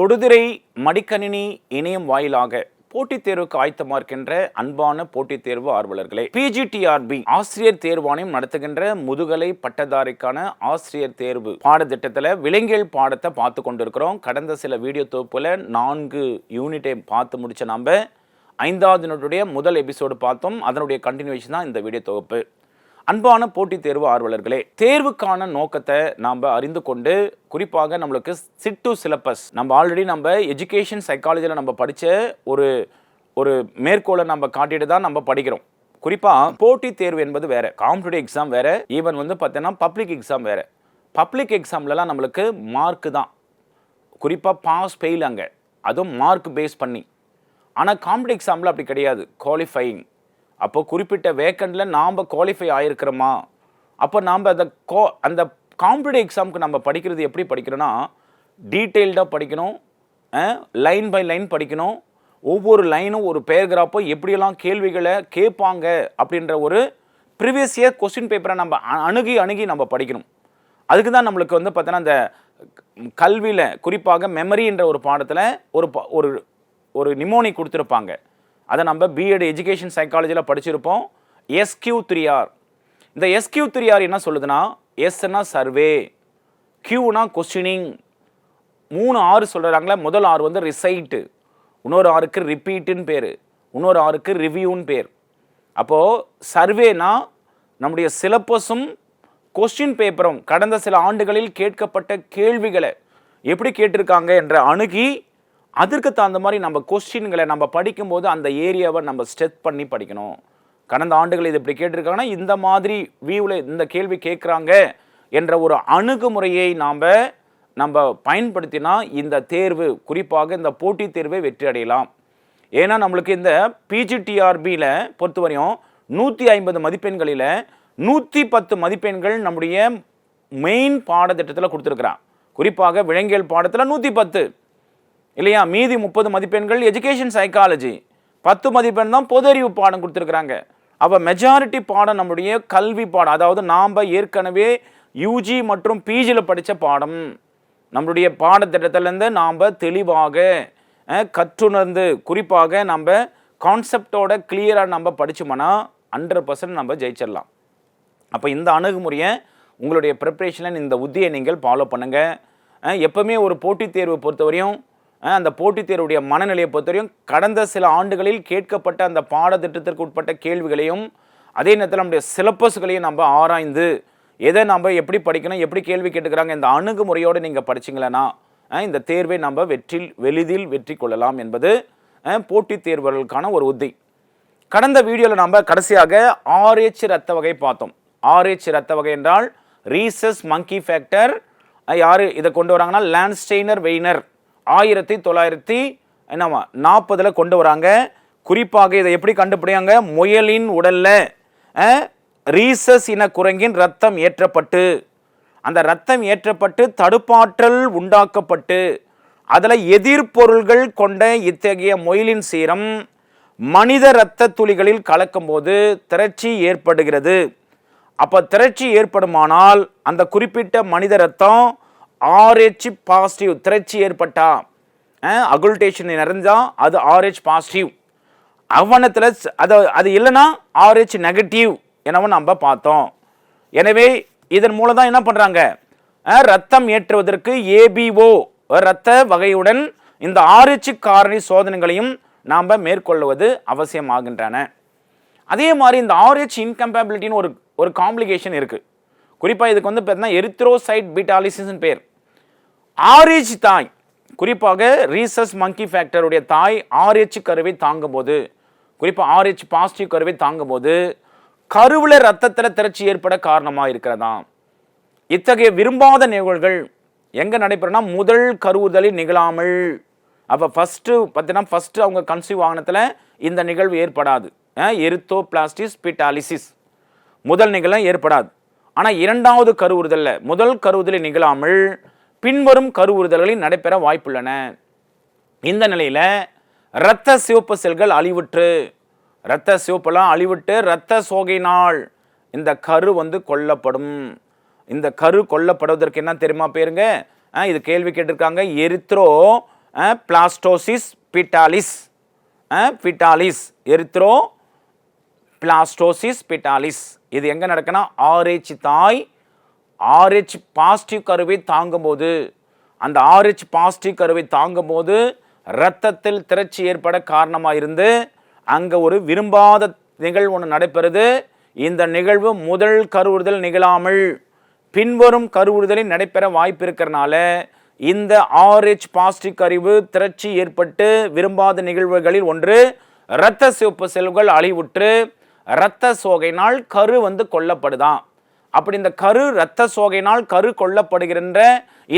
தொடுதிரை மடிக்கணினி இணையம் வாயிலாக போட்டித் தேர்வுக்கு ஆயத்தமாக இருக்கின்ற அன்பான போட்டித் தேர்வு ஆர்வலர்களே பிஜிடிஆர்பி ஆசிரியர் தேர்வாணையம் நடத்துகின்ற முதுகலை பட்டதாரிக்கான ஆசிரியர் தேர்வு பாடத்திட்டத்தில் விலங்கியல் பாடத்தை பார்த்து கொண்டிருக்கிறோம். கடந்த சில வீடியோ தொகுப்பில் நான்கு யூனிட்டை பார்த்து முடிச்ச நாம ஐந்தாவது நோட்டுடைய முதல் எபிசோடு பார்த்தோம். அதனுடைய கண்டினியூஷன் தான் இந்த வீடியோ தொகுப்பு. அன்பான போட்டித் தேர்வு ஆர்வலர்களே தேர்வுக்கான நோக்கத்தை நாம் அறிந்து கொண்டு குறிப்பாக நம்மளுக்கு சிட் டு சிலபஸ் நம்ம ஆல்ரெடி நம்ம எஜுகேஷன் சைக்காலஜியில் நம்ம படித்த ஒரு ஒரு மேற்கோளை நம்ம காட்டிட்டு தான் நம்ம படிக்கிறோம். குறிப்பாக போட்டித் தேர்வு என்பது வேறு காம்படிட்டிவ் எக்ஸாம் வேறு ஈவன் வந்து பார்த்தீங்கன்னா பப்ளிக் எக்ஸாம் வேறு. பப்ளிக் எக்ஸாம்லலாம் நம்மளுக்கு மார்க்கு தான். குறிப்பாக பாஸ் ஃபெயில் அங்கே அதுவும் மார்க் பேஸ் பண்ணி. ஆனால் காம்படி எக்ஸாமில் அப்படி கிடையாது குவாலிஃபையிங் அப்போ குறிப்பிட்ட வேக்கண்டில் நாம் குவாலிஃபை ஆகிருக்கிறோமா அப்போ நாம் அந்த கோ அந்த காம்படிட்டிவ் எக்ஸாமுக்கு நம்ம படிக்கிறது எப்படி படிக்கிறோன்னா டீட்டெயில்டாக படிக்கணும் லைன் பை லைன் படிக்கணும். ஒவ்வொரு லைனும் ஒரு பேராகிராஃபோ எப்படியெல்லாம் கேள்விகளை கேட்பாங்க அப்படின்ற ஒரு ப்ரீவியஸ் இயர் கொஸ்டின் பேப்பரை நம்ம அணுகி அணுகி நம்ம படிக்கணும். அதுக்கு தான் நம்மளுக்கு வந்து பார்த்தோன்னா அந்த கல்வியில் குறிப்பாக மெமரின்ற ஒரு பாடத்தில் ஒரு ப- ஒரு ஒரு நிமோனி கொடுத்துருப்பாங்க. அதை நம்ம பிஎட் எஜுகேஷன் சைக்காலஜியில் படிச்சிருப்போம். எஸ்கியூ த்ரீ ஆர் இந்த எஸ்கியூ த்ரீ ஆர் என்ன சொல்லுதுன்னா எஸ்னா சர்வே கியூனா கொஸ்டினிங் மூணு ஆறு சொல்கிறாங்களே முதல் ஆறு வந்து ரிசைட்டு இன்னொரு ஆறுக்கு ரிப்பீட்டுன்னு பேர். இன்னொரு ஆறுக்கு ரிவ்யூன்னு பேர். அப்போது சர்வேனா நம்முடைய சிலபஸும் கொஸ்டின் பேப்பரும் கடந்த சில ஆண்டுகளில் கேட்கப்பட்ட கேள்விகளை எப்படி கேட்டிருக்காங்க என்ற அணுகி அதற்கு தகுந்த மாதிரி நம்ம கொஸ்டின்களை நம்ம படிக்கும்போது அந்த ஏரியாவை நம்ம ஸ்ட்ரெச் பண்ணி படிக்கணும். கடந்த ஆண்டுகள் இது இப்படி கேட்டிருக்காங்கன்னா இந்த மாதிரி வியூவில் இந்த கேள்வி கேட்குறாங்க என்ற ஒரு அணுகுமுறையை நாம் நம்ம பயன்படுத்தினா இந்த தேர்வு குறிப்பாக இந்த போட்டித் தேர்வை வெற்றி அடையலாம். ஏன்னா நம்மளுக்கு இந்த பிஜிடிஆர்பியில் பொறுத்தவரையும் நூற்றி ஐம்பது மதிப்பெண்களில் நூற்றி பத்து மதிப்பெண்கள் நம்முடைய மெயின் பாடத்திட்டத்தில் கொடுத்துருக்குறான். குறிப்பாக விலங்கியல் பாடத்தில் நூற்றி பத்து. இல்லையா? மீதி முப்பது மதிப்பெண்கள் எஜுகேஷன் சைக்காலஜி பத்து மதிப்பெண் தான் பொது அறிவு பாடம் கொடுத்துருக்குறாங்க. அப்போ மெஜாரிட்டி பாடம் நம்முடைய கல்வி பாடம். அதாவது நாம் ஏற்கனவே யூஜி மற்றும் பிஜியில் படித்த பாடம். நம்மளுடைய பாடத்திட்டத்திலேருந்து நாம் தெளிவாக கற்றுணர்ந்து குறிப்பாக நம்ம கான்செப்டோட கிளியராக நம்ம படித்தோம்னா ஹண்ட்ரட் பர்சன்ட் நம்ம ஜெயிச்சிடலாம். அப்போ இந்த அணுகுமுறையை உங்களுடைய ப்ரிப்ரேஷனில் இந்த உத்தியை நீங்கள் ஃபாலோ பண்ணுங்கள் எப்போவுமே ஒரு போட்டித் தேர்வு பொறுத்தவரையும் அந்த போட்டித் தேர்வுடைய மனநிலையை பொறுத்தவரையும் கடந்த சில ஆண்டுகளில் கேட்கப்பட்ட அந்த பாடத்திட்டத்திற்கு உட்பட்ட கேள்விகளையும் அதே நேரத்தில் நம்முடைய சிலபஸ்களையும் நம்ம ஆராய்ந்து எதை நம்ம எப்படி படிக்கணும் எப்படி கேள்வி கேட்டுக்கிறாங்க இந்த அணுகுமுறையோடு நீங்கள் படிச்சிங்களேன்னா இந்த தேர்வை நம்ம வெற்றில் வெளிதில் வெற்றி கொள்ளலாம் என்பது போட்டித் தேர்வுகளுக்கான ஒரு உத்தி. கடந்த வீடியோவில் நம்ம கடைசியாக ஆர்ஹெச் ரத்த வகை பார்த்தோம். ஆர்ஹெச் ரத்த வகை என்றால் ரீசஸ் மங்கி ஃபேக்டர் யார் இதை கொண்டு வராங்கன்னா லேண்ட்ஸ்டெய்னர் வெய்னர் ஆயிரத்தி தொள்ளாயிரத்தி என்னவா நாற்பதில் கொண்டு வராங்க. குறிப்பாக இதை எப்படி கண்டுபிடியாங்க முயலின் உடலில் ரீசஸ் இன குரங்கின் ரத்தம் ஏற்றப்பட்டு. அந்த ரத்தம் ஏற்றப்பட்டு தடுப்பாற்றல் உண்டாக்கப்பட்டு. அதில் எதிர்பொருள்கள் கொண்ட இத்தகைய முயலின் சீரம் மனித இரத்த துளிகளில் கலக்கும்போது திரட்சி ஏற்படுகிறது. அப்போ திரட்சி ஏற்படுமானால் அந்த குறிப்பிட்ட மனித ரத்தம் ஆர்ஹெச் பாசிட்டிவ் திரைச்சி ஏற்பட்டா அகுல்டேஷன் நிறைஞ்சா அது ஆர்ஹெச் பாசிட்டிவ் அவனத்தில் அது அது இல்லைன்னா ஆர்ஹெச் நெகட்டிவ் எனவும் நம்ம பார்த்தோம். எனவே இதன் மூலம் தான் என்ன பண்ணுறாங்க ரத்தம் ஏற்றுவதற்கு ஏபிஓ இரத்த வகையுடன் இந்த ஆர்ஹெச் காரணி சோதனைகளையும் நாம் மேற்கொள்வது அவசியமாகின்றன. அதே மாதிரி இந்த ஆர்ஹெச் இன்கம்பேபிலிட்டின்னு ஒரு ஒரு காம்ப்ளிகேஷன் இருக்குது குறிப்பாக இதுக்கு வந்து பார்த்தீங்கன்னா எரித்ரோசைட் பீட்டாலிசிஸ்ன்னு பேர். ஆர்ஹெச் தாய் குறிப்பாக ரீசஸ் மங்கி ஃபேக்டருடைய தாய் ஆர்ஹெச் கருவை தாங்கும்போது குறிப்பாக ஆர்ஹெச் பாசிட்டிவ் கருவை தாங்கும்போது கருவில் ரத்தத்தில் திரட்சி ஏற்பட காரணமாக இருக்கிறதா? இத்தகைய விரும்பாத நிகழ்வுகள் எங்கே நடைபெறும்னா முதல் கருவுதலில் நிகழாமல் அப்போ ஃபஸ்ட்டு பார்த்தீங்கன்னா ஃபஸ்ட்டு அவங்க கன்சீவ் ஆகினத்தில் இந்த நிகழ்வு ஏற்படாது. எரித்தோ பிளாஸ்டிஸ் பிட்டாலிசிஸ் முதல் நிகழ்வு ஏற்படாது. ஆனால் இரண்டாவது கருவுறுதலில் முதல் கருவுதலில் நிகழாமல் பின்வரும் கருவுறுதல்களில் நடைபெற வாய்ப்புள்ளன. இந்த நிலையில் இரத்த சிவப்பு செல்கள் அழிவுற்று இரத்த சிவப்பெல்லாம் அழிவிட்டு இரத்த சோகையினால் இந்த கரு வந்து கொல்லப்படும். இந்த கரு கொல்லப்படுவதற்கு என்ன தெரியுமா பேருங்க? இது கேள்வி கேட்டிருக்காங்க. Erythroblastosis fetalis. Fetalis. Erythroblastosis fetalis. இது எங்கே நடக்குன்னா? ஆரேச்சி தாய் ஆர்ஹெச் பாசிட்டிவ் கருவை தாங்கும்போது அந்த ஆர்ஹெச் பாசிட்டிவ் கருவை தாங்கும்போது இரத்தத்தில் திரட்சி ஏற்பட காரணமாக இருந்து அங்கே ஒரு விரும்பாத நிகழ்வு ஒன்று நடைபெறுது. இந்த நிகழ்வு முதல் கருவுறுதல் நிகழாமல் பின்வரும் கருவுறுதலில் நடைபெற வாய்ப்பு இருக்கிறனால இந்த ஆர்ஹெச் பாசிட்டிவ் கருவு திரட்சி ஏற்பட்டு விரும்பாத நிகழ்வுகளில் ஒன்று இரத்த சிவப்பு செல்கள் அழிவுற்று இரத்த சோகையினால் கரு வந்து கொல்லப்படுதான். அப்படி இந்த கரு இரத்த சோகையினால் கரு கொல்லப்படுகின்ற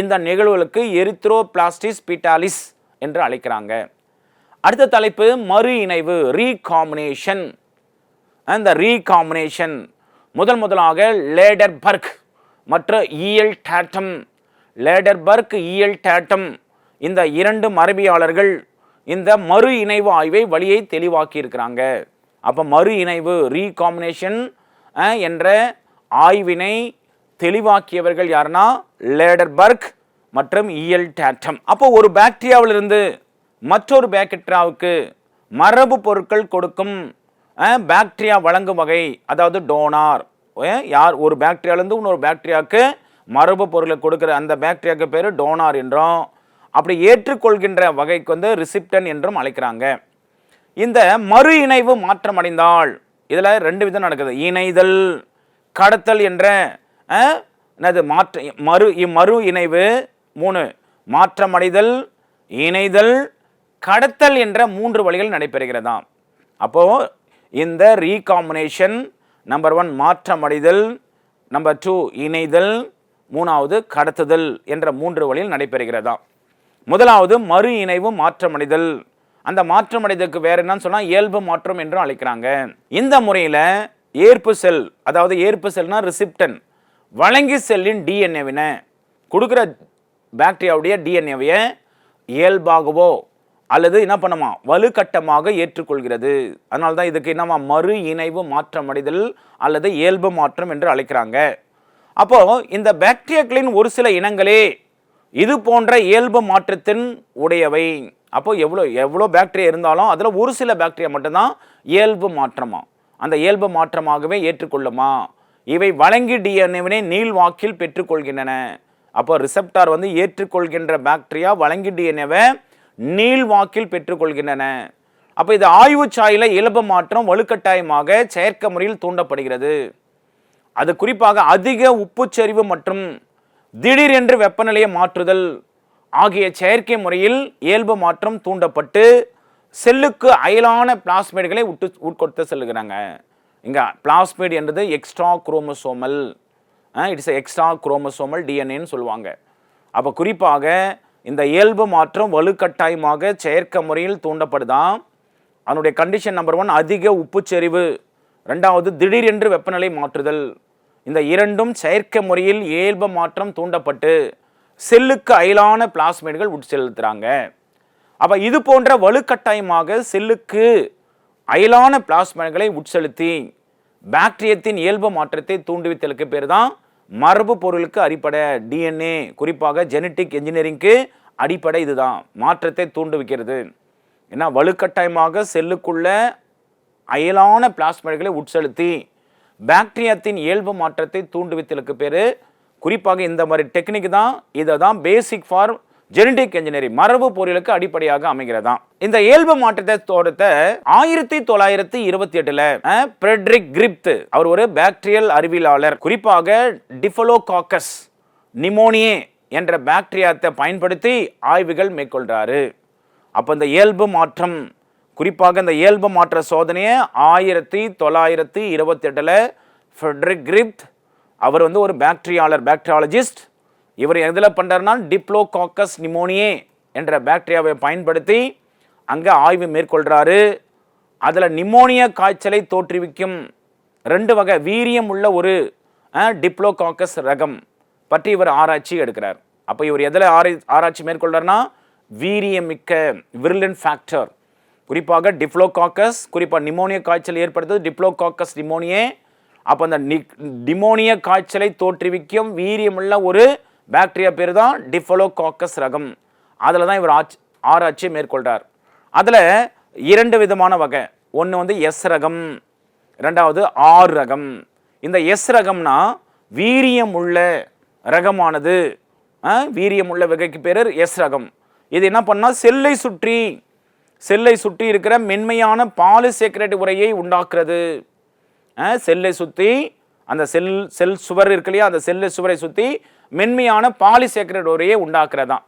இந்த நிகழ்வுகளுக்கு எரித்ரோ பிளாஸ்டிஸ் பீட்டாலிஸ் என்று அழைக்கிறாங்க. அடுத்த தலைப்பு மறு இணைவு ரீகாம்பினேஷன் அந்த ரீகாம்பினேஷன் முதல் முதலாக லேடர்பர்க் மற்ற E L Tatum. Lederberg E L Tatum. இந்த இரண்டு மரபியாளர்கள் இந்த மறு இணைவு ஆய்வை வழியை தெளிவாக்கி இருக்கிறாங்க அப்போ மறு இணைவு ரீகாம்பினேஷன் என்ற ஆய்வினை தெளிவாக்கியவர்கள் யாருன்னா லேடர்பர்க் மற்றும் இஎல் டேட்டம். அப்போ ஒரு பாக்டீரியாவிலிருந்து மற்றொரு பாக்டீரியாவுக்கு மரபு பொருட்கள் கொடுக்கும் பாக்டீரியா வழங்கும் வகை அதாவது டோனார் யார் ஒரு பாக்டீரியாவிலேருந்து இன்னொரு பாக்டீரியாவுக்கு மரபு பொருளை கொடுக்குற அந்த பாக்டீரியாவுக்கு பேர் டோனார் என்றும் அப்படி ஏற்றுக்கொள்கின்ற வகைக்கு வந்து ரிசிப்டன் என்றும் அழைக்கிறாங்க. இந்த மறு இணைவு மாற்றம் அடைந்தால் இதில் ரெண்டு விதம் நடக்குது. இணைதல் கடத்தல் என்ற என்னது மாற்ற மறு இம்மறு இணைவு மூணு மாற்றமடைதல் இணைதல் கடத்தல் என்ற மூன்று வழிகள் நடைபெறுகிறதாம். அப்போது இந்த ரீகாம்பினேஷன் நம்பர் ஒன் மாற்றமடைதல் நம்பர் டூ இணைதல் மூணாவது கடத்துதல் என்ற மூன்று வழியில் நடைபெறுகிறதாம். முதலாவது மறு இணைவு மாற்றமடைதல். அந்த மாற்றமடைதலுக்கு வேறு என்னன்னு சொன்னால் இயல்பு மாற்றம் என்றும் அழைக்கிறாங்க. இந்த முறையில் ஏற்பு செல் அதாவது ஏற்பு செல்னா ரிசிப்டன் வழங்கி செல்லின் டிஎன்ஏவினை கொடுக்குற பாக்டீரியாவுடைய டிஎன்ஏவையை இயல்பாகவோ அல்லது என்ன பண்ணுமா? வலுக்கட்டமாக ஏற்றுக்கொள்கிறது. அதனால தான் இதுக்கு என்னமா மறு இணைவு மாற்றம் அடைதல் அல்லது இயல்பு மாற்றம் என்று அழைக்கிறாங்க. அப்போது இந்த பாக்டீரியாக்களின் ஒரு சில இனங்களே இது போன்ற இயல்பு மாற்றத்தின் உடையவை. அப்போது எவ்வளோ எவ்வளோ பாக்டீரியா இருந்தாலும் அதில் ஒரு சில பாக்டீரியா மட்டும்தான் இயல்பு மாற்றமாக அந்த இயல்பு மாற்றமாகவே ஏற்றுக்கொள்ளுமா? இவை வழங்கி டிஎன்ஏவினை நீள்வாக்கில் பெற்றுக்கொள்கின்றன. அப்போ ரிசப்டார் வந்து ஏற்றுக்கொள்கின்ற பாக்டீரியா வழங்கி டிஎன்ஏவை நீள்வாக்கில் பெற்றுக்கொள்கின்றன. அப்போ இது ஆய்வு சாயில இயல்பு மாற்றம் வலுக்கட்டாயமாக செயற்கை முறையில் தூண்டப்படுகிறது. அது குறிப்பாக அதிக உப்புச்சரிவு மற்றும் திடீரென்று வெப்பநிலையை மாற்றுதல் ஆகிய செயற்கை முறையில் இயல்பு மாற்றம் தூண்டப்பட்டு செல்லுக்கு அயலான பிளாஸ்மேடுகளை உட்டு உட்கொடுத்து செல்லுகிறாங்க. இங்கே பிளாஸ்மேட் என்றது extra chromosomal it's extra chromosomal டிஎன்ஏன்னு சொல்லுவாங்க. அப்போ குறிப்பாக இந்த இயல்பு மாற்றம் வலுக்கட்டாயமாக செயற்கை முறையில் தூண்டப்படுதான் அதனுடைய கண்டிஷன் நம்பர் ஒன் அதிக உப்புச்செறிவு ரெண்டாவது திடீரென்று வெப்பநிலை மாற்றுதல். இந்த இரண்டும் செயற்கை முறையில் இயல்பு மாற்றம் தூண்டப்பட்டு செல்லுக்கு அயலான பிளாஸ்மேட்கள் உட்செலுத்துகிறாங்க அப்போ இது போன்ற வலுக்கட்டாயமாக செல்லுக்கு அயலான பிளாஸ்மேட்களை உட்செலுத்தி பாக்டீரியத்தின் இயல்பு மாற்றத்தை தூண்டுவித்தலுக்கு பேர் தான் மரபு பொருளுக்கு அடிப்படை டிஎன்ஏ குறிப்பாக ஜெனட்டிக் இன்ஜினியரிங்க்கு அடிப்படை இதுதான். மாற்றத்தை தூண்டுவிக்கிறது. ஏன்னா வலுக்கட்டாயமாக செல்லுக்குள்ள அயலான பிளாஸ்மேட்களை உட்செலுத்தி பாக்டீரியத்தின் இயல்பு மாற்றத்தை தூண்டுவித்தலுக்கு பேர் குறிப்பாக இந்த மாதிரி டெக்னிக் தான். இதை தான் பேசிக் ஃபார் ஜெனடிக் இன்ஜினியரிங் மரபு பொருளுக்கு அடிப்படையாக அமைகிறதாம். இந்த இயல்பு மாற்றத்தை தோடுத்த ஆயிரத்தி தொள்ளாயிரத்தி இருபத்தி எட்டுல பிரெட்ரிக் கிரிப்த் அவர் ஒரு பாக்டீரியல் அறிவியலாளர். குறிப்பாக டிஃபலோகாக்கஸ் நிமோனியே என்ற பாக்டீரியாத்தை பயன்படுத்தி ஆய்வுகள் மேற்கொள்றாரு. அப்போ இந்த இயல்பு மாற்றம் குறிப்பாக இந்த இயல்பு மாற்ற சோதனையை ஆயிரத்தி தொள்ளாயிரத்தி இருபத்தி எட்டில் ஃபெட்ரிக் கிரிப்த் அவர் வந்து ஒரு பாக்டீரியாலர் பாக்டீரியாலஜிஸ்ட் இவர் எதில் பண்ணுறாருனா டிப்ளோகாக்கஸ் நிமோனியே என்ற பாக்டீரியாவை பயன்படுத்தி அங்கே ஆய்வு மேற்கொள்கிறாரு அதில் நிமோனியா காய்ச்சலை தோற்றுவிக்கும் ரெண்டு வகை வீரியம் உள்ள ஒரு டிப்ளோகாக்கஸ் ரகம் பற்றி இவர் ஆராய்ச்சி எடுக்கிறார். அப்போ இவர் எதில் ஆராய் ஆராய்ச்சி மேற்கொள்றாருனா வீரியமிக்க விரிலன் ஃபேக்டர் குறிப்பாக டிப்ளோகாக்கஸ் குறிப்பாக நிமோனியா காய்ச்சல் ஏற்படுத்துவது டிப்ளோகாக்கஸ் நிமோனியே. அப்போ அந்த நி நிமோனியா காய்ச்சலை தோற்றுவிக்கும் வீரியமுள்ள ஒரு பாக்டீரியா பேர் தான் டிஃபலோகாக்கஸ் ரகம். அதில் தான் இவர் ஆட்சி ஆராய்ச்சியை மேற்கொள்கிறார் அதில் இரண்டு விதமான வகை. ஒன்று வந்து எஸ் ரகம் ரெண்டாவது ஆர் ரகம். இந்த எஸ் ரகம்னா வீரியம் உள்ள ரகமானது. ஆ, வீரியம் உள்ள வகைக்கு பேர் எஸ் ரகம். இது என்ன பண்ணால் செல்லை சுற்றி செல்லை சுற்றி இருக்கிற மென்மையான பாலிசேக்ரேட் உரையை உண்டாக்குறது. ஆ, செல்லை சுற்றி அந்த செல் செல் சுவர் இருக்கு இல்லையா அந்த செல்லை சுவரை சுற்றி மென்மையான பாலிசேக்கரேட் உரையை உண்டாக்குறதாம்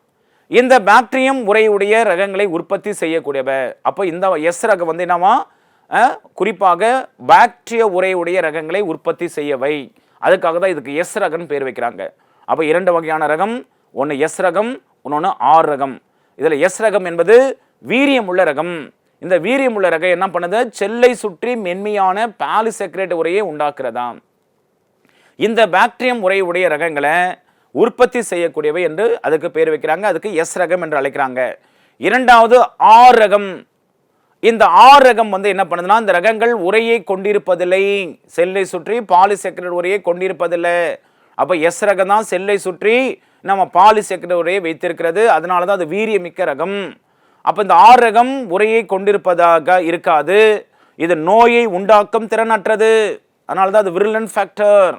இந்த பாக்டீரியம் உரையுடைய ரகங்களை உற்பத்தி செய்யக்கூடியவ அப்போ இந்த எஸ் ரகம் வந்து என்னவா? குறிப்பாக பாக்டீரிய உரையுடைய ரகங்களை உற்பத்தி செய்யவை. அதுக்காக தான் இதுக்கு எஸ் ரகம்னு பேர் வைக்கிறாங்க. அப்போ இரண்டு வகையான ரகம் ஒன்று எஸ் ரகம் இன்னொன்று ஆர் ரகம். இதில் எஸ் ரகம் என்பது வீரியம் உள்ள ரகம். இந்த வீரியம் உள்ள ரகம் என்ன பண்ணுது? செல்லை சுற்றி மென்மையான பாலிசெக்ரேட் உரையை உண்டாக்குறதாம் இந்த பாக்டீரியம் உரையுடைய ரகங்களை உற்பத்தி செய்யக்கூடியவை என்று அதுக்கு பேர் வைக்கிறாங்க. அதுக்கு எஸ் ரகம் என்று அழைக்கிறாங்க. இரண்டாவது ஆர் ரகம். இந்த ஆர் ரகம் வந்து என்ன பண்ணுதுன்னா இந்த ரகங்கள் உரையை கொண்டிருப்பதில்லை. செல்லை சுற்றி பாலிசெக்ரட் உரையை கொண்டிருப்பதில்லை. அப்போ எஸ் ரகம் தான் செல்லை சுற்றி நம்ம பாலிசெக்ரட் உரையை வைத்திருக்கிறது. அதனால தான் அது வீரியமிக்க ரகம். அப்போ இந்த ஆர் ரகம் உரையை கொண்டிருப்பதாக இருக்காது. இது நோயை உண்டாக்கும் திறனற்றது. அதனால தான் அது விருலன் ஃபேக்டர்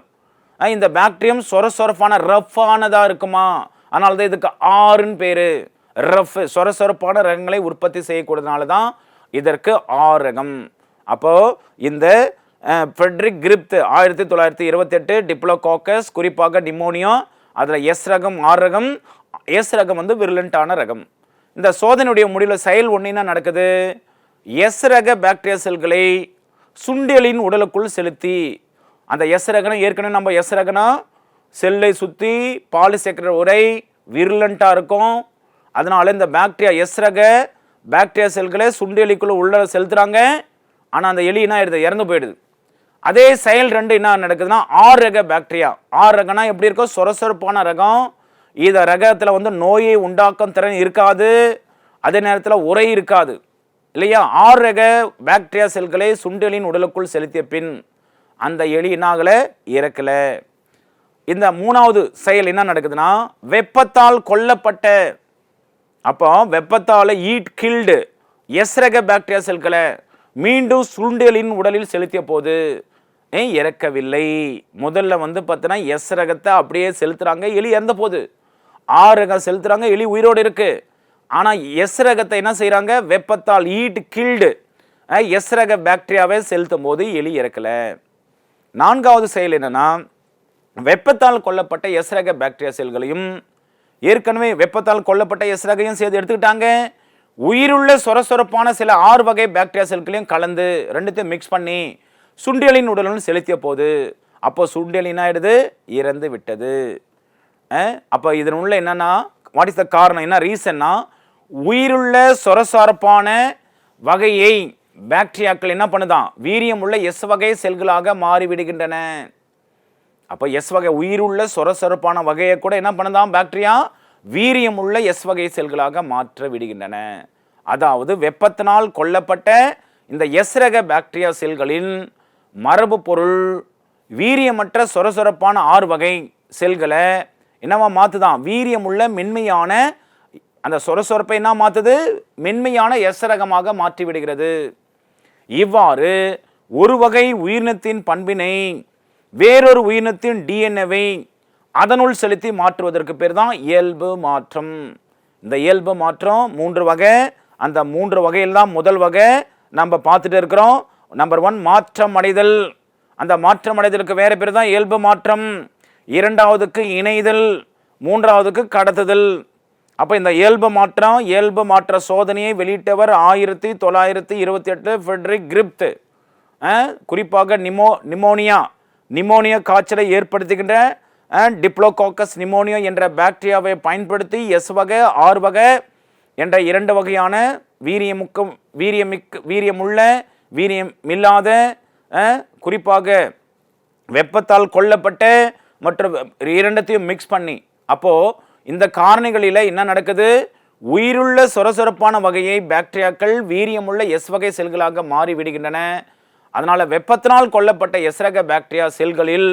இந்த பாக்டீரியம் சொர சொரப்பான ரஃப்பானதாக இருக்குமா? அதனால தான் இதுக்கு ஆறுன்னு பேர். ரஃப் சொர சொரப்பான ரகங்களை உற்பத்தி செய்யக்கூடியதுனால தான் இதற்கு ஆர் ரகம். இந்த ஃபெட்ரிக் கிரிப்த் ஆயிரத்தி தொள்ளாயிரத்தி இருபத்தெட்டு டிப்ளோகாக்கஸ் குறிப்பாக நிமோனியா அதில் எஸ் ரகம் ஆர் ரகம் எஸ் ரகம் வந்து விருலண்டான ரகம். இந்த சோதனையுடைய முடிவில் செயல் ஒன்று என்ன நடக்குது? எஸ் ரக பாக்டீரியா செல்களை சுண்டியலின் உடலுக்குள் செலுத்தி அந்த எஸ் ரகனம் ஏற்கனவே நம்ம எஸ் ரகனா செல்லை சுற்றி பாலிசெக்ரர் உரை விருலண்ட்டாக இருக்கும். அதனால இந்த பாக்டீரியா எஸ் ரக பாக்டீரியா செல்களை சுண்டெலிக்குள்ள உள்ள செலுத்துகிறாங்க ஆனால் அந்த எலி என்ன ஆயிடுது? இறந்து போயிடுது. அதே செயல் ரெண்டு என்ன நடக்குதுன்னா ஆறு ரக பாக்டீரியா. ஆறு ரகனா எப்படி இருக்கும்? சொரசொரப்பான ரகம். இந்த ரகத்தில் வந்து நோயை உண்டாக்கும் திறன் இருக்காது. அதே நேரத்தில் உரை இருக்காது. இல்லையா? ஆறு ரக பாக்டீரியா செல்களை சுண்டலின் உடலுக்குள் செலுத்திய பின் அந்த எலி என்னாகலை இறக்கலை. இந்த மூணாவது செயல் என்ன நடக்குதுன்னா வெப்பத்தால் கொல்லப்பட்ட அப்போ வெப்பத்தால் ஈட் கில்டு எஸ்ரக பாக்டீரியா செல்களை மீண்டும் சுண்டெலின் உடலில் செலுத்திய போது இறக்கவில்லை. முதல்ல வந்து பார்த்தோன்னா எஸ் ரகத்தை அப்படியே செலுத்துகிறாங்க எலி இறந்த போது. ஆறு ரகம் செலுத்துகிறாங்க எலி உயிரோடு இருக்குது ஆனால் எஸ் ரகத்தை என்ன செய்கிறாங்க வெப்பத்தால் ஈட் கில்டு எஸ் ரக பாக்டீரியாவை செலுத்தும் போது எலி இறக்கல. நான்காவது செயல் என்னென்னா வெப்பத்தால் கொல்லப்பட்ட எஸ்ரக பாக்டீரியா செல்களையும் ஏற்கனவே வெப்பத்தால் கொல்லப்பட்ட எஸ்ரகையும் சேர்த்து எடுத்துக்கிட்டாங்க. உயிருள்ள சொரசொரப்பான சில ஆறு வகை பாக்டீரியா செல்களையும் கலந்து ரெண்டுத்தையும் மிக்ஸ் பண்ணி சுண்டியலின் உடலுடன் செலுத்திய போது அப்போ சுண்டெலி என்ன இறந்து விட்டது. அப்போ இதன் உள்ள என்னென்னா வாட் இஸ் த காரணம்? என்ன ரீசன்னா உயிருள்ள சொரசொரப்பான வகையை பாக்டீரியாக்கள் என்ன பண்ணுதான்? வீரியம் உள்ள எஸ் வகை செல்களாக மாறிவிடுகின்றன. அப்போ எஸ் வகை உயிருள்ள சொரசொரப்பான வகையை கூட என்ன பண்ணுதான் பாக்டீரியா வீரியம் உள்ள எஸ் வகை செல்களாக மாற்ற விடுகின்றன அதாவது வெப்பத்தினால் கொல்லப்பட்ட இந்த எஸ் ரக பாக்டீரியா செல்களின் மரபு பொருள் வீரியமற்ற சொரசொரப்பான ஆறு வகை செல்களை என்னவா மாற்றுதான் வீரியம் உள்ள மென்மையான அந்த சொரசொரப்பை என்ன மாற்றுது மென்மையான எஸ் ரகமாக மாற்றி விடுகிறது இவ்வாறு ஒரு வகை உயிரினத்தின் பண்பினை வேறொரு உயிரினத்தின் டிஎன்ஏவை அதனுள் செலுத்தி மாற்றுவதற்கு பேர் தான் இயல்பு மாற்றம். இந்த இயல்பு மாற்றம் மூன்று வகை. அந்த மூன்று வகையில் தான் முதல் வகை நம்ம பார்த்துட்டு இருக்கிறோம். நம்பர் ஒன் மாற்றம் அடைதல் அந்த மாற்றம் அடைதலுக்கு வேறு பேர் தான் இயல்பு மாற்றம். இரண்டாவதுக்கு இணைதல். மூன்றாவதுக்கு கடத்துதல். அப்போ இந்த இயல்பு மாற்றம் இயல்பு மாற்ற சோதனையை வெளியிட்டவர் ஆயிரத்தி தொள்ளாயிரத்தி இருபத்தி எட்டு ஃபெட்ரிக் கிரிப்த் குறிப்பாக நிமோ நிமோனியா நிமோனியா காய்ச்சலை ஏற்படுத்துகின்ற டிப்ளோகாக்கஸ் நிமோனியா என்ற பாக்டீரியாவை பயன்படுத்தி எஸ் வகை ஆறு வகை என்ற இரண்டு வகையான வீரியமுக்கும் வீரியமிக்க வீரியமுள்ள வீரியம் இல்லாத குறிப்பாக வெப்பத்தால் கொல்லப்பட்ட மற்றும் இரண்டத்தையும் மிக்ஸ் பண்ணி. அப்போது இந்த காரணிகளில் என்ன நடக்குது? உயிருள்ள சொரசொரப்பான வகையை பாக்டீரியாக்கள் வீரியமுள்ள எஸ் வகை செல்களாக மாறிவிடுகின்றன அதனால் வெப்பத்தினால் கொல்லப்பட்ட எஸ் ரக பாக்டீரியா செல்களில்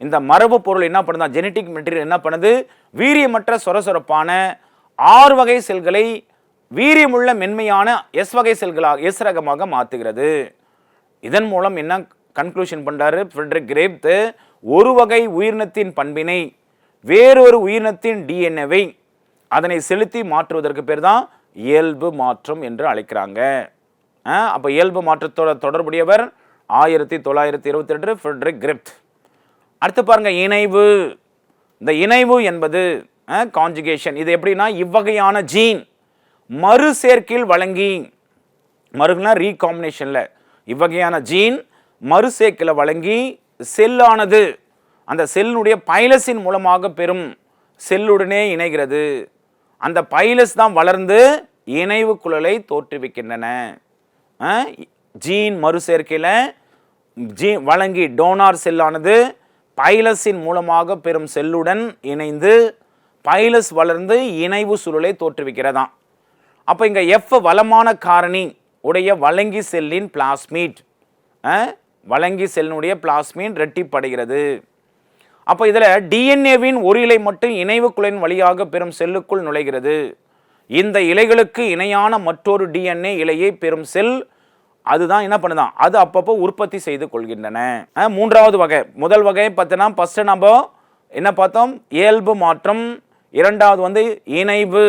இந்த மரபு பொருள் என்ன பண்ணுதா ஜெனட்டிக் மெட்டீரியல் என்ன பண்ணுது? வீரியமற்ற சொரசொரப்பான ஆறு வகை செல்களை வீரியமுள்ள மென்மையான எஸ் வகை செல்களாக எஸ் ரகமாக மாற்றுகிறது இதன் மூலம் என்ன கன்க்ளூஷன் பண்ணுறாரு ஃப்ரெட்ரிக் கிரேப்த் ஒரு வகை உயிரினத்தின் பண்பினை வேறொரு உயிரினத்தின் டிஎன்ஏவை அதனை செலுத்தி மாற்றுவதற்கு பேர் தான் இயல்பு மாற்றம் என்று அழைக்கிறாங்க. அப்போ இயல்பு மாற்றத்தோட தொடர்புடையவர் ஆயிரத்தி தொள்ளாயிரத்தி இருபத்தி ரெண்டு ஃப்ரெட்ரிக் கிரிப்த். அடுத்து பாருங்கள் இணைவு. இந்த இணைவு என்பது காஞ்சுகேஷன் இது எப்படின்னா இவ்வகையான ஜீன் மறு சேர்க்கையில் வழங்கி மறுனா ரீகாம்பினேஷனில் இவ்வகையான ஜீன் மறு சேர்க்கையில் வழங்கி செல்லானது அந்த செல்லுடைய பைலஸின் மூலமாக பெறும் செல்லுடனே இணைகிறது. அந்த பைலஸ் தான் வளர்ந்து இணைவு குழலை தோற்றுவிக்கின்றன. ஆ, ஜீன் மறுசேர்க்கையில் ஜீ வழங்கி டோனார் செல்லானது பைலஸின் மூலமாக பெறும் செல்லுடன் இணைந்து பைலஸ் வளர்ந்து இணைவு சுழலை தோற்றுவிக்கிறதாம். அப்போ இங்கே எஃப் வளமான காரணி உடைய வழங்கி செல்லின் பிளாஸ்மீட். வழங்கி செல்லினுடைய பிளாஸ்மீட் ரெட்டிப்படைகிறது. அப்போ இதில் டிஎன்ஏவின் ஒரு இலை மட்டும் இணைவு குழையின் வழியாக பெறும் செல்லுக்குள் நுழைகிறது. இந்த இலைகளுக்கு இணையான மற்றொரு டிஎன்ஏ இலையை பெறும் செல் அதுதான் என்ன பண்ணுதான் அது அப்பப்போ உற்பத்தி செய்து கொள்கின்றன. மூன்றாவது வகை. முதல் வகை பார்த்தோன்னா ஃபஸ்ட்டு நம்ம என்ன பார்த்தோம்? இயல்பு மாற்றம். இரண்டாவது வந்து இணைவு.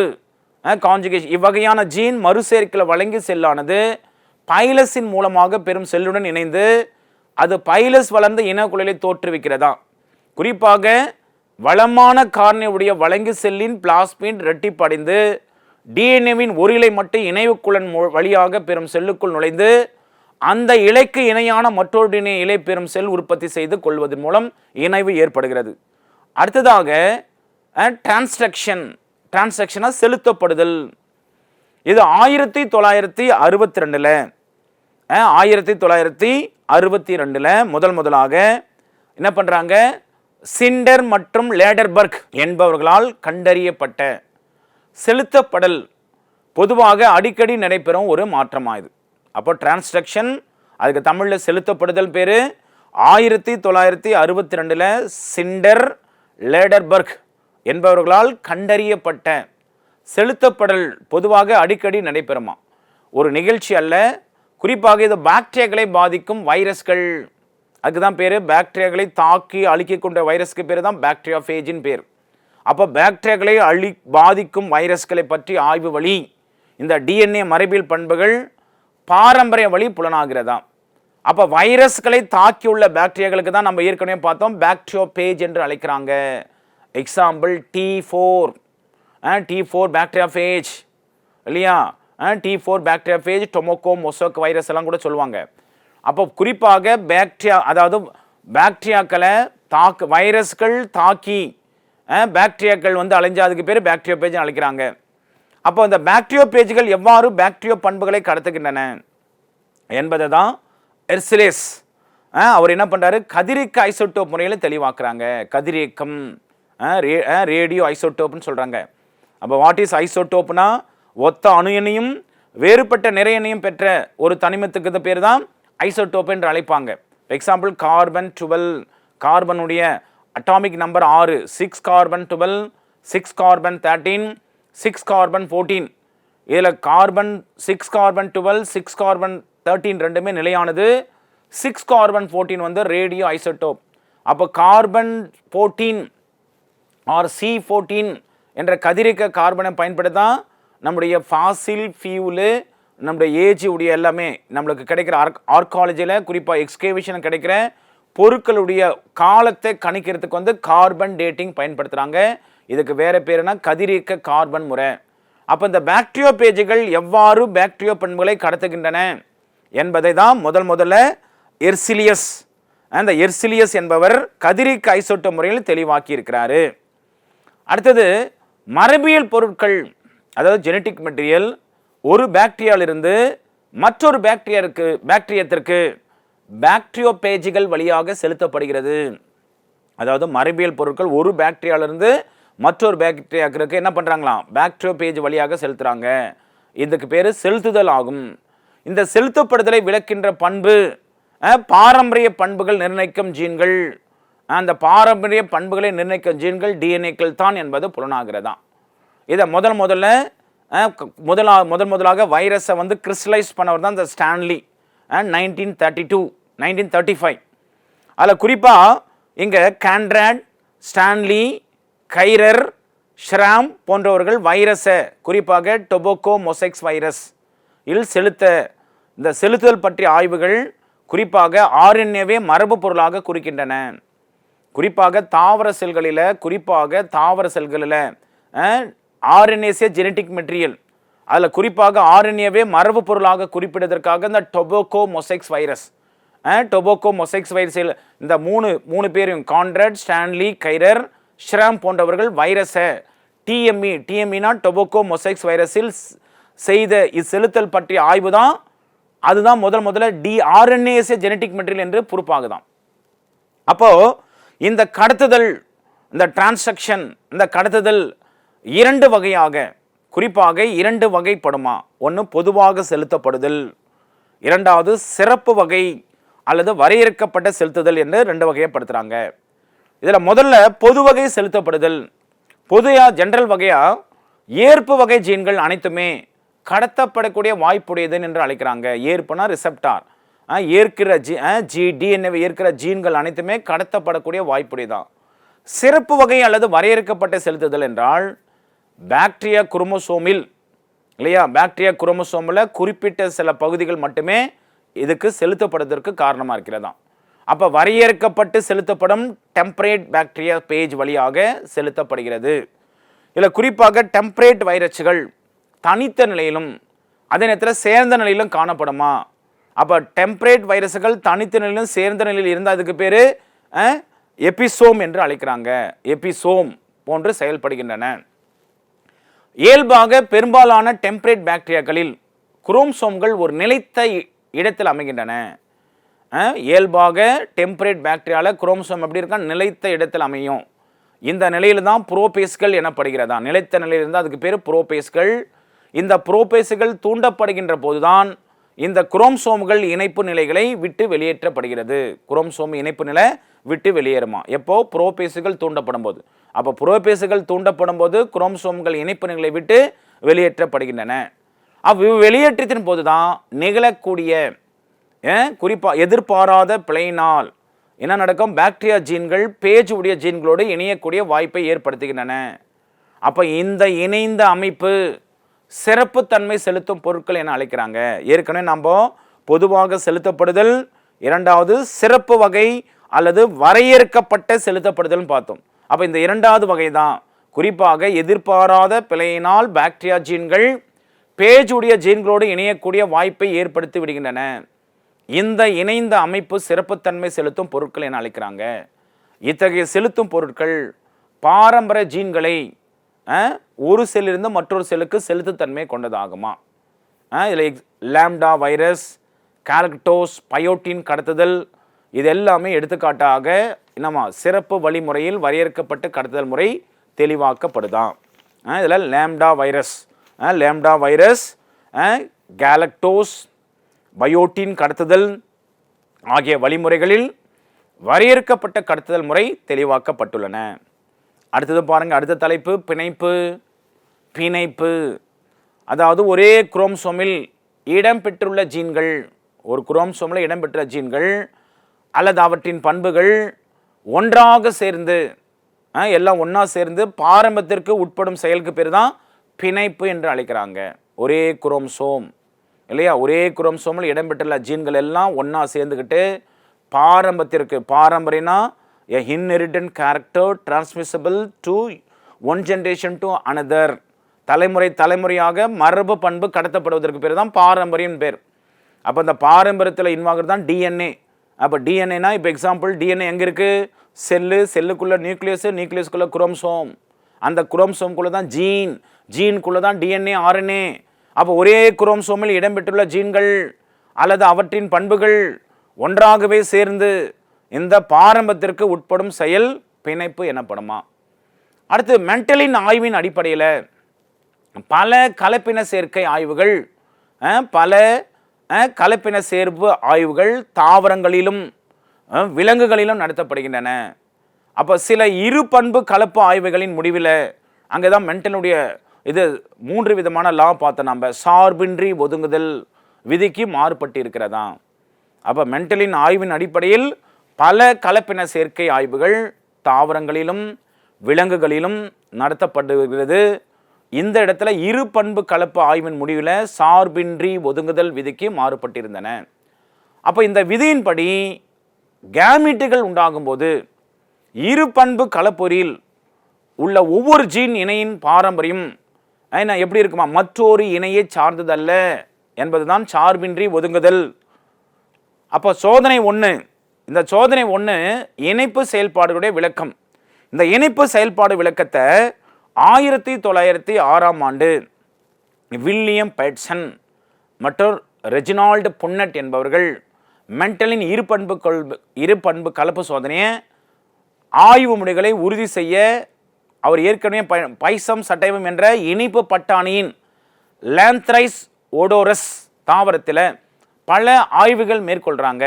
காஞ்சுகேஷன் இவ்வகையான ஜீன் மறுசேர்க்கையில் வழங்கி செல்லானது பைலஸின் மூலமாக பெரும் செல்லுடன் இணைந்து அது பைலஸ் வளர்ந்த இனக்குழலை தோற்றுவிக்கிறதா? குறிப்பாக வளமான காரணியுடைய வழங்கி செல்லின் பிளாஸ்மின் ரெட்டிப்படைந்து டிஎன்ஏவின் ஒரு இலை மட்டும் இணைவுக்குள்ளன் வழியாக பெறும் செல்லுக்குள் நுழைந்து அந்த இலைக்கு இணையான மற்றொரு டிஎன்ஏ இலை பெறும் செல் உற்பத்தி செய்து கொள்வதன் மூலம் இணைவு ஏற்படுகிறது. அடுத்ததாக டிரான்ஸ்ட்ரக்ஷன் டிரான்ஸ்ட்ரக்ஷனாக செலுத்தப்படுதல். இது ஆயிரத்தி தொள்ளாயிரத்தி அறுபத்தி ரெண்டில் ஆயிரத்தி தொள்ளாயிரத்தி அறுபத்தி ரெண்டில் முதல் முதலாக என்ன பண்ணுறாங்க சிண்டர் மற்றும் லேடர்பர்க் என்பவர்களால் கண்டறியப்பட்ட செலுத்தப்படல் பொதுவாக அடிக்கடி நடைபெறும் ஒரு மாற்றமாகுது அப்போ டிரான்ஸ்ட்ரக்ஷன் அதுக்கு தமிழில் செலுத்தப்படுதல் பேர் ஆயிரத்தி தொள்ளாயிரத்தி அறுபத்தி ரெண்டில் சிண்டர் லேடர்பர்க் என்பவர்களால் கண்டறியப்பட்ட செலுத்தப்படல் பொதுவாக அடிக்கடி நடைபெறுமா. ஒரு நிகழ்ச்சி அல்ல குறிப்பாக இது பாக்டீரியாக்களை பாதிக்கும் வைரஸ்கள் அதுக்கு தான் பேர் பாக்டீரியாக்களை தாக்கி அழிக்கக்கூடிய வைரஸ்க்கு பேர் தான் பாக்டீரியா ஃபேஜின் பேர். அப்போ பாக்டீரியாக்களை அழி பாதிக்கும் வைரஸ்களை பற்றி ஆய்வு வழி இந்த டிஎன்ஏ மரபியல் பண்புகள் பாரம்பரிய வழி புலனாகிறதா? அப்போ வைரஸ்களை தாக்கியுள்ள பாக்டீரியாக்களுக்கு தான் நம்ம ஏற்கனவே பார்த்தோம் பாக்டீரியோ பேஜ் என்று அழைக்கிறாங்க. Example T four T four bacteria phage இல்லையா? T four bacteria phage tobacco mosaic virus எல்லாம் கூட சொல்லுவாங்க. அப்போ குறிப்பாக பாக்டீரியா அதாவது பாக்டீரியாக்களை தாக்கு வைரஸ்கள் தாக்கி பாக்டீரியாக்கள் வந்து அலைஞ்சா அதுக்கு பேர் பாக்டீரியா பேஜ் அழைக்கிறாங்க. அப்போ இந்த பாக்டீரியோ பேஜ்கள் எவ்வாறு பாக்டீரியோ பண்புகளை கடத்துகின்றன என்பதை தான் எர்சிலேஸ் அவர் என்ன பண்ணுறாரு கதிரியக்க ஐசோட்டோப் முறையில் தெளிவாக்குறாங்க. கதிரியக்கம் ரேடியோ ஐசோட்டோப்னு சொல்கிறாங்க அப்போ வாட் இஸ் ஐசோட்டோப்னா ஒத்த அணு எண்ணையும் வேறுபட்ட நிறைய எண்ணையும் பெற்ற ஒரு தனிமத்துக்கு பேர் தான் ஐசோடோப் என்று அழைப்பாங்க. எக்ஸாம்பிள் கார்பன் டுவெல் கார்பனுடைய அட்டாமிக் நம்பர் ஆறு six carbon twelve six carbon thirteen six carbon fourteen இதில் carbon six carbon twelve six carbon thirteen ரெண்டுமே நிலையானது. சிக்ஸ் கார்பன் ஃபோர்டீன் வந்து ரேடியோ ஐசோடோப் அப்போ carbon fourteen R C fourteen என்ற கதிரிக்க கார்பனை பயன்படுத்தி தான் நம்முடைய ஃபாசில் ஃபியூலு நம்முடைய ஏஜ் உடைய எல்லாமே நம்மளுக்கு கிடைக்கிற ஆர்க் ஆர்காலஜியில் குறிப்பாக எக்ஸ்கேவிஷன் கிடைக்கிற பொருட்களுடைய காலத்தை கணிக்கிறதுக்கு வந்து கார்பன் டேட்டிங் பயன்படுத்துகிறாங்க இதுக்கு வேறு பேருனா கதிரியக்க கார்பன் முறை. அப்போ இந்த பேக்டீரியோ பேஜுகள் எவ்வாறு பேக்டீரியோ பண்புகளை கடத்துகின்றன என்பதை தான் முதல் முதல்ல எர்சிலியஸ் அந்த எர்சிலியஸ் என்பவர் கதிரிக்க ஐசோட்ட முறையில் தெளிவாக்கி இருக்கிறாரு அடுத்தது மரபியல் பொருட்கள் அதாவது ஜெனட்டிக் மெட்டீரியல் ஒரு பாக்டீரியாவிலிருந்து மற்றொரு பாக்டீரியாருக்கு பாக்டீரியத்திற்கு பாக்டீரியோ பேஜிகள் வழியாக செலுத்தப்படுகிறது. அதாவது மரபியல் பொருட்கள் ஒரு பாக்டீரியாவிலிருந்து மற்றொரு பாக்டீரியாக்களுக்கு என்ன பண்ணுறாங்களாம் பாக்டீரியோ பேஜ் வழியாக செலுத்துகிறாங்க இதுக்கு பேர் செலுத்துதல் ஆகும். இந்த செலுத்தப்படுதலை விளக்கின்ற பண்பு பாரம்பரிய பண்புகள் நிர்ணயிக்கும் ஜீன்கள். அந்த பாரம்பரிய பண்புகளை நிர்ணயிக்கும் ஜீன்கள் டிஎன்ஏக்கள் தான் என்பது புலனாகிறதா. இதை முதல் முதல்ல முதலா முதல் முதலாக வைரஸை வந்து கிறிஸ்டலைஸ் பண்ணவர் தான் இந்த Stanley. Nineteen thirty two nineteen thirty five அதில் குறிப்பாக இங்கே கேண்ட்ராட் ஸ்டான்லி கைரர் ஷ்ராம் போன்றவர்கள் வைரஸை குறிப்பாக டொபோக்கோ மொசைக்ஸ் வைரஸ் இல் செலுத்த இந்த செலுத்துதல் பற்றிய ஆய்வுகள் குறிப்பாக ஆர்என்ஏவே மரபு பொருளாக குறிக்கின்றன. குறிப்பாக தாவர செல்களில் குறிப்பாக தாவர செல்களில் ஆர்என்ஏசே ஜெனட்டிக் மெட்டீரியல் அதில் குறிப்பாக ஆர்என்ஏவே மரபு பொருளாக குறிப்பிடுவதற்காக இந்த tobacco mosaics virus tobacco mosaics வைரஸில் இந்த மூணு மூணு பேரும் கான்ட்ரட் ஸ்டான்லி கைரர் ஷ்ராம் போன்றவர்கள் வைரஸை டிஎம்இ டிஎம்இனா டொபோக்கோ மொசைக்ஸ் வைரஸில் செய்த இச்செலுத்தல் பற்றிய ஆய்வு தான். அதுதான் முதல் முதல்ல டிஆர்என்ஏஎஸ் ஜெனட்டிக் மெட்டீரியல் என்று பொறுப்பாகுதான் அப்போது இந்த கடத்துதல் இந்த டிரான்சக்ஷன் இந்த கடத்துதல் இரண்டு வகையாக குறிப்பாக இரண்டு வகைப்படுமா? ஒன்று பொதுவாக செலுத்தப்படுதல் இரண்டாவது சிறப்பு வகை அல்லது வரையறுக்கப்பட்ட செலுத்துதல் என்று ரெண்டு வகையப்படுத்துறாங்க இதில் முதல்ல பொது வகை செலுத்தப்படுதல். பொதுயா ஜென்ரல் வகையா? ஏற்பு வகை ஜீன்கள் அனைத்துமே கடத்தப்படக்கூடிய வாய்ப்புடையதுன்னு என்று அழைக்கிறாங்க. ஏற்புனா ரிசெப்டார் ஏற்கிற ஜி ஜி டிஎன்ஏ ஏற்கிற ஜீன்கள் அனைத்துமே கடத்தப்படக்கூடிய வாய்ப்புடையதான் சிறப்பு வகை அல்லது வரையறுக்கப்பட்ட செலுத்துதல் என்றால் பாக்டீரியா குரோமோசோமில் இல்லையா? பாக்டீரியா குரோமோசோமில் குறிப்பிட்ட சில பகுதிகள் மட்டுமே இதுக்கு செலுத்தப்படுவதற்கு காரணமாக இருக்கிறதாம். அப்போ வரையறுக்கப்பட்டு செலுத்தப்படும் டெம்பரேட் பாக்டீரியா பேஜ் வழியாக செலுத்தப்படுகிறது. இதில் குறிப்பாக டெம்பரேட் வைரஸ்கள் தனித்த நிலையிலும் அதே நேரத்தில் சேர்ந்த நிலையிலும் காணப்படுமா? அப்போ டெம்பரேட் வைரஸுகள் தனித்த நிலையிலும் சேர்ந்த நிலையில் இருந்தால் அதுக்கு பேர் எபிசோம் என்று அழைக்கிறாங்க. எபிசோம் போன்று செயல்படுகின்றன. இயல்பாக பெரும்பாலான டெம்பரேட் பாக்டீரியாக்களில் குரோம்சோம்கள் ஒரு நிலைத்த இ- இடத்தில் அமைகின்றன. இயல்பாக டெம்பரேட் பாக்டீரியாவில் குரோம்சோம் எப்படி இருக்கா நிலைத்த இடத்தில் அமையும். இந்த நிலையில் தான் புரோபேஸ்கள் எனப்படுகிறதா? நிலைத்த நிலையில் இருந்தால் அதுக்கு பேர் புரோபேஸ்கள். இந்த புரோபேஸ்கள் தூண்டப்படுகின்ற போதுதான் இந்த குரோம்சோம்கள் இணைப்பு நிலைகளை விட்டு வெளியேற்றப்படுகிறது. குரோம்சோம் இணைப்பு நிலை விட்டு வெளியேறுமா? எப்போ? புரோபேசுகள் தூண்டப்படும் போது அப்போ புரோபேசுகள் தூண்டப்படும் போது குரோம்சோம்கள் இணைப்பினங்களை விட்டு வெளியேற்றப்படுகின்றன. அவ் வெளியேற்றத்தின் போது தான் நிகழக்கூடிய குறிப்பாக எதிர்பாராத பிழையினால் என்ன நடக்கும்? பாக்டீரியா ஜீன்கள் பேஜ் உடைய ஜீன்களோடு இணையக்கூடிய வாய்ப்பை ஏற்படுத்துகின்றன. அப்போ இந்த இணைந்த அமைப்பு சிறப்புத்தன்மை செலுத்தும் பொருட்கள் என அழைக்கிறாங்க. ஏற்கனவே நம்ம பொதுவாக செலுத்தப்படுதல் இரண்டாவது சிறப்பு வகை அல்லது வரையறுக்கப்பட்ட செலுத்தப்படுதல்னு பார்த்தோம். அப்போ இந்த இரண்டாவது வகை தான் குறிப்பாக எதிர்பாராத பிழையினால் பாக்டீரியா ஜீன்கள் பேஜுடைய ஜீன்களோடு இணையக்கூடிய வாய்ப்பை ஏற்படுத்தி விடுகின்றன. இந்த இணைந்த அமைப்பு சிறப்புத்தன்மை செலுத்தும் பொருட்கள் என அழைக்கிறாங்க. இத்தகைய செலுத்தும் பொருட்கள் பாரம்பரிய ஜீன்களை ஒரு செல்லிருந்து மற்றொரு செல்லுக்கு செலுத்துத்தன்மை கொண்டதாகுமா? இதில் லேம்டா வைரஸ் கால்கட்டோஸ் பயோட்டின் கடத்துதல் இது எல்லாமே எடுத்துக்காட்டாக என்னம்மா சிறப்பு வழிமுறையில் வரையறுக்கப்பட்ட கடத்தல் முறை தெளிவாக்கப்படுதான் இதில் lambda virus lambda virus galactose biotin கடத்துதல் ஆகிய வழிமுறைகளில் வரையறுக்கப்பட்ட கடத்துதல் முறை தெளிவாக்கப்பட்டுள்ளன. அடுத்தது பாருங்கள் அடுத்த தலைப்பு பிணைப்பு பிணைப்பு. அதாவது ஒரே குரோம்சோமில் இடம்பெற்றுள்ள ஜீன்கள் ஒரு குரோம்சோமில் இடம்பெற்ற ஜீன்கள் அல்லது அவற்றின் பண்புகள் ஒன்றாக சேர்ந்து எல்லாம் ஒன்றா சேர்ந்து பாரம்பத்திற்கு உட்படும் செயலுக்கு பேர் தான் பிணைப்பு என்று அழைக்கிறாங்க. ஒரே குரோம்சோம் இல்லையா? ஒரே குரோம்சோமில் இடம்பெற்றுள்ள ஜீன்கள் எல்லாம் ஒன்றா சேர்ந்துக்கிட்டு பாரம்பத்திற்கு பாரம்பரியனா a inheritant character transmissible to one generation to another தலைமுறை தலைமுறையாக மரபு பண்பு கடத்தப்படுவதற்கு பேர் தான் பாரம்பரியம் பேர். அப்போ இந்த பாரம்பரியத்தில் இன்வாகிறது தான் டிஎன்ஏ அப்போ டிஎன்ஏனா இப்போ எக்ஸாம்பிள் டிஎன்ஏ எங்கே இருக்குது செல்லு செல்லுக்குள்ளே நியூக்ளியஸு நியூக்ளியஸ்குள்ளே குரோம்சோம் அந்த குரோம்சோம்குள்ளே தான் ஜீன் ஜீனுக்குள்ளே தான் டிஎன்ஏ ஆர்என்ஏ அப்போ ஒரே குரோம்சோமில் இடம்பெற்றுள்ள ஜீன்கள் அல்லது அவற்றின் பண்புகள் ஒன்றாகவே சேர்ந்து இந்த பாரம்பத்திற்கு உட்படும் செயல் பிணைப்பு எனப்படுமா? அடுத்து மென்டலின் ஆய்வின் அடிப்படையில் பல கலப்பின சேர்க்கை ஆய்வுகள் பல கலப்பின சேர்ப்பு ஆய்வுகள் தாவரங்களிலும் விலங்குகளிலும் நடத்தப்படுகின்றன. அப்போ சில இரு பண்பு கலப்பு ஆய்வுகளின் முடிவில் அங்கே தான் மென்டலுடைய இது மூன்று விதமான லா பார்த்தோம் நம்ம சார்பின்றி ஒதுங்குதல் விதிக்கு மாறுபட்டு இருக்கிறதா? அப்போ மென்டலின் ஆய்வின் அடிப்படையில் பல கலப்பின சேர்க்கை ஆய்வுகள் தாவரங்களிலும் விலங்குகளிலும் நடத்தப்படுகிறது. இந்த இடத்துல இரு பண்பு கலப்பு ஆய்வின் முடிவில் சார்பின்றி ஒதுங்குதல் விதிக்கு மாறுபட்டிருந்தன. அப்போ இந்த விதியின்படி கேமிட்டுகள் உண்டாகும்போது இரு பண்பு கலப்பொறியில் உள்ள ஒவ்வொரு ஜீன் இணையின் பாரம்பரியம் ஏன்னா எப்படி இருக்குமா? மற்றொரு இணையை சார்ந்ததல்ல என்பதுதான் சார்பின்றி ஒதுங்குதல். அப்போ சோதனை ஒன்று இந்த சோதனை ஒன்று இணைப்பு செயல்பாடுகளுடைய விளக்கம். இந்த இணைப்பு செயல்பாடு விளக்கத்தை ஆயிரத்தி தொள்ளாயிரத்தி ஆறாம் ஆண்டு வில்லியம் பெட்சன் மற்றும் ரெஜினால்டு புன்னட் என்பவர்கள் மென்டலின் இரு பண்பு கொள் இரு பண்பு கலப்பு சோதனையை ஆய்வு முறைகளை உறுதி செய்ய அவர் ஏற்கனவே ப பைசம் சட்டைவம் என்ற இனிப்பு பட்டாணியின் லேந்த்ரைஸ் ஓடோரஸ் தாவரத்தில் பல ஆய்வுகள் மேற்கொள்கிறாங்க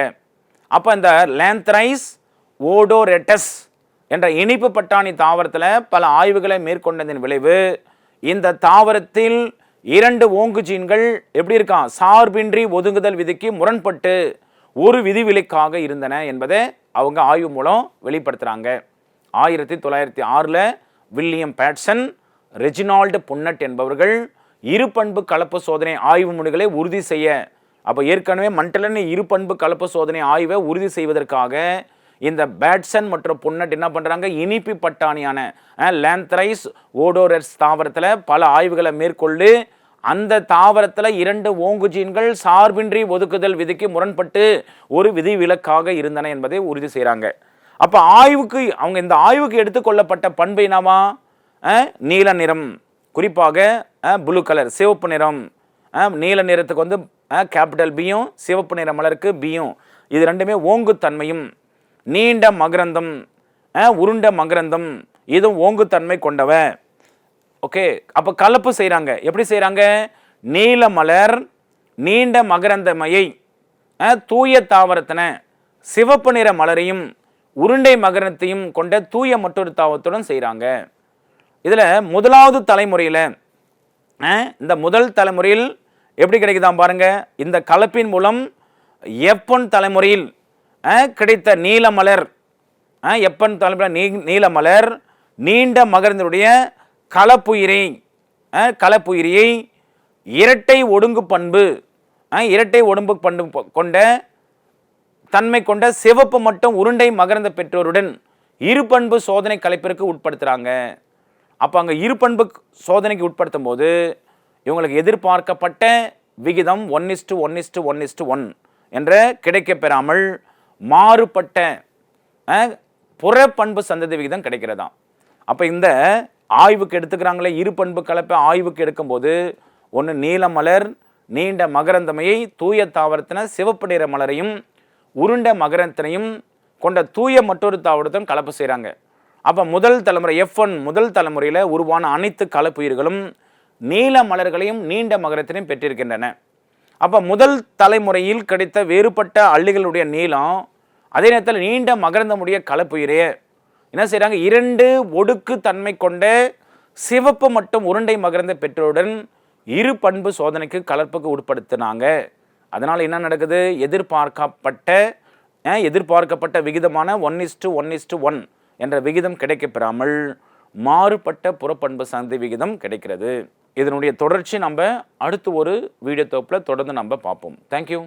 அப்போ இந்த லேந்த்ரைஸ் ஓடோரெட்டஸ் என்ற இனிப்பு பட்டாணி தாவரத்தில் பல ஆய்வுகளை மேற்கொண்டதின் விளைவு இந்த தாவரத்தில் இரண்டு ஓங்கு ஜீன்கள் எப்படி இருக்கான் சார்பின்றி ஒதுங்குதல் விதிக்கு முரண்பட்டு ஒரு விதிவிலக்காக இருந்தன என்பதை அவங்க ஆய்வு மூலம் வெளிப்படுத்துகிறாங்க ஆயிரத்தி தொள்ளாயிரத்தி ஆறில் வில்லியம் பேட்சன் ரெஜினால்டு புன்னட் என்பவர்கள் இரு பண்பு கலப்பு சோதனை ஆய்வு முடிகளை உறுதி செய்ய அப்போ ஏற்கனவே மண்டலன் இரு பண்பு கலப்பு சோதனை ஆய்வை உறுதி செய்வதற்காக இந்த பேட்சன் மற்றும் புன்னட் என்ன பண்ணுறாங்க இனிப்பு பட்டாணியான லேந்த்ரைஸ் ஓடோரஸ் தாவரத்தில் பல ஆய்வுகளை மேற்கொண்டு அந்த தாவரத்தில் இரண்டு ஓங்குஜீன்கள் சார்பின்றி ஒதுக்குதல் விதிக்கு முரண்பட்டு ஒரு விதி விலக்காக இருந்தன என்பதை உறுதி செய்கிறாங்க அப்போ ஆய்வுக்கு அவங்க இந்த ஆய்வுக்கு எடுத்துக்கொள்ளப்பட்ட பண்பு என்னவா? நீல நிறம். குறிப்பாக ப்ளூ கலர் சிவப்பு நிறம். நீல நிறத்துக்கு வந்து கேபிட்டல் பியும் சிவப்பு நிற மலருக்கு பியும் இது ரெண்டுமே ஓங்குத்தன்மையும். நீண்ட மகரந்தம் உருண்ட மகரந்தம் இதுவும் ஓங்குத்தன்மை கொண்டவ. ஓகே அப்போ கலப்பு செய்கிறாங்க எப்படி செய்கிறாங்க நீல மலர் நீண்ட மகரந்தமையை தூய தாவரத்தின சிவப்பு நிற மலரையும் உருண்டை மகரத்தையும் கொண்ட தூய மற்றொரு தாவரத்துடன் செய்கிறாங்க இதில் முதலாவது தலைமுறையில் இந்த முதல் தலைமுறையில் எப்படி கிடைக்குதாம் பாருங்கள் இந்த கலப்பின் மூலம் எப்பன் தலைமுறையில் கிடைத்த நீலமலர். எப்பன் தலைமுறை நீ நீலமலர் நீண்ட மகரந்தனுடைய கலப்புயிரை கலப்புயிரியை இரட்டை ஒடுங்கு பண்பு இரட்டை ஒடுங்கு பண்பு கொண்ட தன்மை கொண்ட சிவப்பு மற்றும் உருண்டை மகரந்த பெற்றோருடன் இருபண்பு சோதனை கலைப்பிற்கு உட்படுத்துகிறாங்க அப்போ அங்கே இருபண்பு சோதனைக்கு உட்படுத்தும் போது இவங்களுக்கு எதிர்பார்க்கப்பட்ட விகிதம் one is to one is to one is to one என்ற கிடைக்கப் பெறாமல் மாறுபட்ட புற பண்பு சந்ததி விகிதம் கிடைக்கிறதாம் அப்போ இந்த ஆய்வுக்கு எடுத்துக்கிறாங்களே இரு பண்பு கலப்பை ஆய்வுக்கு எடுக்கும்போது ஒன்று நீல மலர் நீண்ட மகரந்தமையை தூய தாவரத்தின சிவப்பு நிற மலரையும் உருண்ட மகரத்தினையும் கொண்ட தூய மற்றொரு தாவரத்தையும் கலப்பு செய்கிறாங்க அப்போ முதல் தலைமுறை எஃப் ஒன் முதல் தலைமுறையில் உருவான அனைத்து கலப்புயிர்களும் நீல மலர்களையும் நீண்ட மகரத்தினையும் பெற்றிருக்கின்றன. அப்போ முதல் தலைமுறையில் கிடைத்த வேறுபட்ட அள்ளிகளுடைய நீளம் அதே நேரத்தில் நீண்ட மகரந்தமுடைய கலப்புயிரே. என்ன செய்கிறாங்க இரண்டு ஒடுக்கு தன்மை கொண்ட சிவப்பு மற்றும் உருண்டை மகரந்த பெற்றோருடன் இரு பண்பு சோதனைக்கு கலப்புக்கு உட்படுத்தினாங்க. அதனால் என்ன நடக்குது? எதிர்பார்க்கப்பட்ட எதிர்பார்க்கப்பட்ட விகிதமான one is to one is to one என்ற விகிதம் கிடைக்கப்பெறாமல் மாறுபட்ட புறப்பண்பு சார்ந்த விகிதம் கிடைக்கிறது. இதனுடைய தொடர்ச்சி நம்ம அடுத்து ஒரு வீடியோ தொகுப்பில் தொடர்ந்து நம்ம பார்ப்போம். தேங்க்யூ